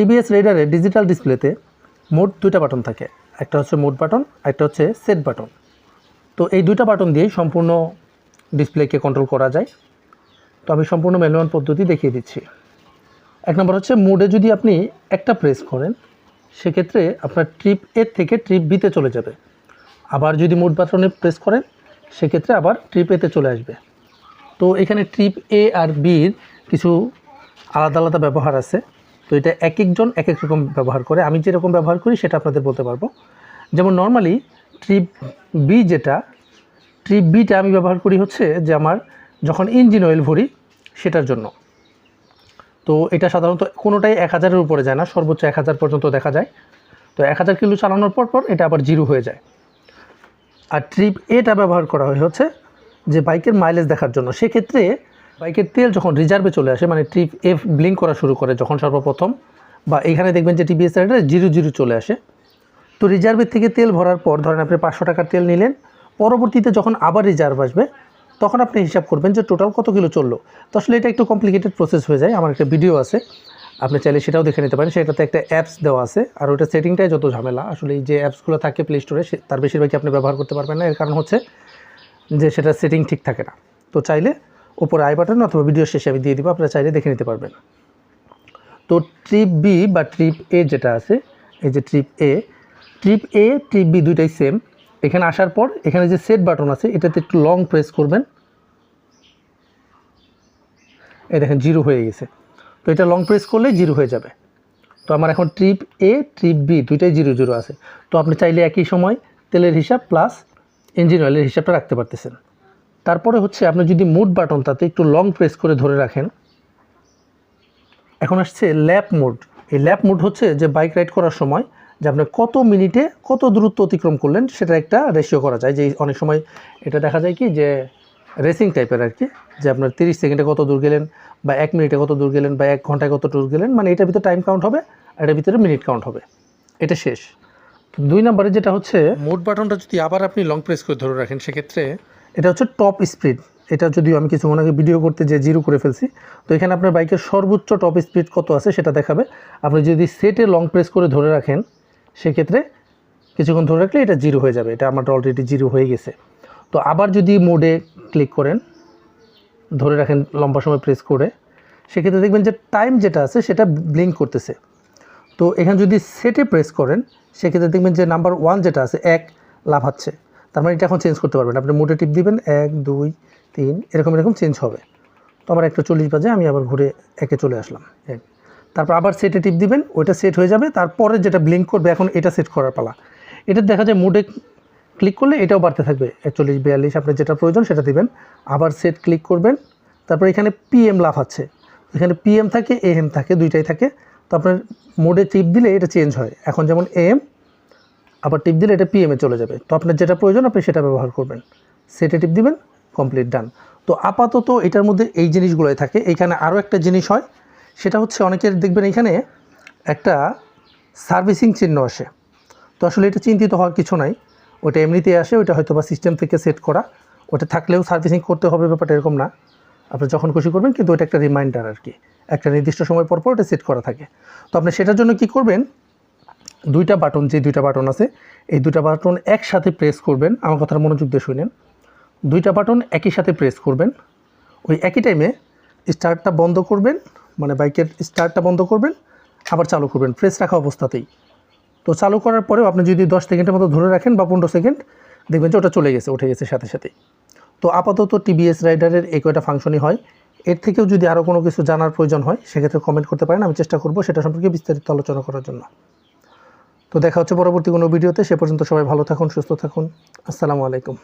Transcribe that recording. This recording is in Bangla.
টিবিএস রেডারে ডিজিটাল ডিসপ্লেতে মোট দুইটা বাটন থাকে। একটা হচ্ছে মোড বাটন একটা হচ্ছে সেট বাটন তো এই দুইটা বাটন দিয়েই সম্পূর্ণ ডিসপ্লেকে কন্ট্রোল করা যায়। তো আমি সম্পূর্ণ ম্যানুয়াল পদ্ধতি দেখিয়ে দিচ্ছি। এক নম্বর হচ্ছে মোডে যদি আপনি একটা প্রেস করেন, সেক্ষেত্রে আপনার ট্রিপ এ থেকে ট্রিপ বিতে চলে যাবে। আবার যদি মোড বাটনে প্রেস করেন, সেক্ষেত্রে আবার ট্রিপ এতে চলে আসবে। তো এখানে ট্রিপ এ আর বির কিছু আলাদা আলাদা ব্যবহার আছে। তো এটা এক একজন এক এক রকম ব্যবহার করে। আমি যেরকম ব্যবহার করি, সেটা আপনাদের বলতে পারব। যেমন নর্মালি ট্রিপ বি যেটা ট্রিপ বিটা আমি ব্যবহার করি হচ্ছে যে আমার যখন ইঞ্জিন অয়েল ভরি, সেটার জন্য। তো এটা সাধারণত কোনোটাই এক হাজারের উপরে যায় না, সর্বোচ্চ এক হাজার পর্যন্ত দেখা যায়। তো এক হাজার কিলো চালানোর পর পর এটা আবার জিরো হয়ে যায়। আর ট্রিপ এটা ব্যবহার করা হয় হচ্ছে যে বাইকের মাইলেজ দেখার জন্য। সেক্ষেত্রে বাইকের তেল যখন রিজার্ভে চলে আসে মানে ট্রিপ এফ ব্লিঙ্ক করা শুরু করে যখন সর্বপ্রথম, বা এখানে দেখবেন যে টিভিএস রাইডারে জিরো জিরো চলে আসে। তো রিজার্ভের থেকে তেল ভরার পর ধরেন আপনি পাঁচশো টাকার তেল নিলেন, পরবর্তীতে যখন আবার রিজার্ভ আসবে, তখন আপনি হিসাব করবেন যে টোটাল কত কিলো চলল। তো আসলে এটা একটু কমপ্লিকেটেড প্রসেস হয়ে যায়, আমার একটা ভিডিও আছে, আপনি চাইলে সেটাও দেখে নিতে পারেন, সেটাতে একটা অ্যাপস দেওয়া আছে, আর ওটা সেটিংটাই যত ঝামেলা, আসলে এই যে অ্যাপসগুলো থাকে প্লে স্টোরে তার বেশিরভাগই আপনি ব্যবহার করতে পারবেন না, এর কারণ হচ্ছে যে সেটা সেটিং ঠিক থাকে না। তো চাইলে উপরে আই বাটন অথবা ভিডিও শেষে আমি দিয়ে দিব, আপনারা চাইলে দেখে নিতে পারবেন। তো ট্রিপ বি বা ট্রিপ এ যেটা আছে, এই যে trip A trip A trip B দুইটাই সেম এখানে আসার পর এখানে যে সেট বাটন আছে, এটাতে একটু লং প্রেস করবেন। এই দেখেন জিরো হয়ে গেছে। তো এটা লং প্রেস করলে জিরো হয়ে যাবে। তো আমার এখন ট্রিপ এ ট্রিপ বি দুইটাই জিরো জিরো আছে। তো আপনি চাইলে একই সময় তেলের হিসাব প্লাস ইঞ্জিন অয়েলের হিসাবটা রাখতে পারতেছেন। তারপরে হচ্ছে আপনি যদি মুড বাটন তাতে একটু লং প্রেস করে ধরে রাখেন, এখন আসছে ল্যাপ মোড এই ল্যাপ মোড হচ্ছে যে বাইক রাইড করার সময় যে আপনি কত মিনিটে কত দূরত্ব অতিক্রম করলেন সেটা একটা রেশিও করা যায়। যে অনেক সময় এটা দেখা যায় কি যে রেসিং টাইপের আর কি, যে আপনার তিরিশ সেকেন্ডে কত দূর গেলেন বা এক মিনিটে কত দূর গেলেন বা এক ঘন্টায় কত দূর গেলেন মানে এটার ভিতরে টাইম কাউন্ট হবে এটার ভিতরে মিনিট কাউন্ট হবে। এটা শেষ। দুই নম্বরে যেটা হচ্ছে মোড বাটনটা যদি আবার আপনি লং প্রেস করে ধরে রাখেন, সেক্ষেত্রে এটা হচ্ছে টপ স্পিড এটা যদিও আমি কিছু আগে ভিডিও করতে যে জিরো করে ফেলছি, তো এখানে আপনার বাইকের সর্বোচ্চ টপ স্পিড কত আছে সেটা দেখাবে। আপনি যদি সেটে লং প্রেস করে ধরে রাখেন, সেক্ষেত্রে কিছুক্ষণ ধরে রাখলে এটা জিরো হয়ে যাবে। এটা আমার অলরেডি জিরো হয়ে গেছে। তো আবার যদি মোডে ক্লিক করেন, ধরে রাখেন লম্বা সময় প্রেস করে, সেক্ষেত্রে দেখবেন যে টাইম যেটা আছে সেটা ব্লিঙ্ক করতেছে। তো এখানে যদি সেটে প্রেস করেন, সেক্ষেত্রে দেখবেন যে নাম্বার ওয়ান যেটা আছে, এক লাফাচ্ছে। তার মানে এটা এখন চেঞ্জ করতে পারবেন। আপনি মোটে টিপ দিবেন, এক, দুই, তিন, এরকম এরকম চেঞ্জ হবে। তো আমার একটা চল্লিশ বাজে, আমি আবার ঘুরে একে চলে আসলাম। এক। তারপর আবার সেটে টিপ দিবেন, ওইটা সেট হয়ে যাবে। তারপরে যেটা ব্লিঙ্ক করবে, এখন এটা সেট করার পালা। এটা দেখা যায় মোডে ক্লিক করলে এটাও বাড়তে থাকবে। একচল্লিশ, বিয়াল্লিশ, আপনার যেটা প্রয়োজন সেটা দিবেন। আবার সেট ক্লিক করবেন। তারপর এখানে পিএম লাফাচ্ছে। এখানে পিএম থাকে এএম থাকে, দুইটাই থাকে। তো আপনার মোডে টিপ দিলে এটা চেঞ্জ হয়। এখন যেমন এএম আবার টিপ দিলে এটা পিএমে চলে যাবে। তো আপনার যেটা প্রয়োজন, আপনি সেটা ব্যবহার করবেন। সেটে টিপ দিবেন কমপ্লিট ডান তো আপাতত এটার মধ্যে এই জিনিসগুলোই থাকে। এইখানে আরও একটা জিনিস হয়, সেটা হচ্ছে অনেকের দেখবেন এখানে একটা সার্ভিসিং চিহ্ন আসে। তো আসলে এটা চিন্তিত হওয়ার কিছু নাই। ওটা এমনিতেই আসে, ওটা হয়তো বা সিস্টেম থেকে সেট করা। ওটা থাকলেও সার্ভিসিং করতে হবে, ব্যাপারটা এরকম না। আপনি যখন খুশি করবেন, কিন্তু ওটা একটা রিমাইন্ডার আর কি। একটা নির্দিষ্ট সময় পর পর ওটা সেট করা থাকে। তো আপনি সেটার জন্য কি করবেন দুইটা বাটন যে দুইটা বাটন আছে, এই দুইটা বাটন একসাথে প্রেস করবেন। আমার কথার মনোযোগ দিয়ে শুনেন। দুইটা বাটন একই সাথে প্রেস করবেন। ওই একই টাইমে স্টার্টটা বন্ধ করবেন মানে বাইকের স্টার্টটা বন্ধ করবেন, আবার চালু করবেন। প্রেস রাখা অবস্থাতেই। তো চালু করার পরেও আপনি যদি দশ সেকেন্ডের মতো ধরে রাখেন বা পনেরো সেকেন্ড, দেখবেন যে ওটা চলে গেছে, উঠে গেছে সাথে সাথেই। তো আপাতত টিবিএস রাইডারের এই কয়টা ফাংশনই হয়। এর থেকেও যদি আরও কোনো কিছু জানার প্রয়োজন হয়, সেক্ষেত্রে কমেন্ট করতে পারেন। আমি চেষ্টা করব সেটা সম্পর্কে বিস্তারিত আলোচনা করার জন্য। তো দেখা হচ্ছে পরবর্তী কোনো ভিডিওতে, সে পর্যন্ত সবাই ভালো থাকুন, সুস্থ থাকুন। আসসালামু আলাইকুম।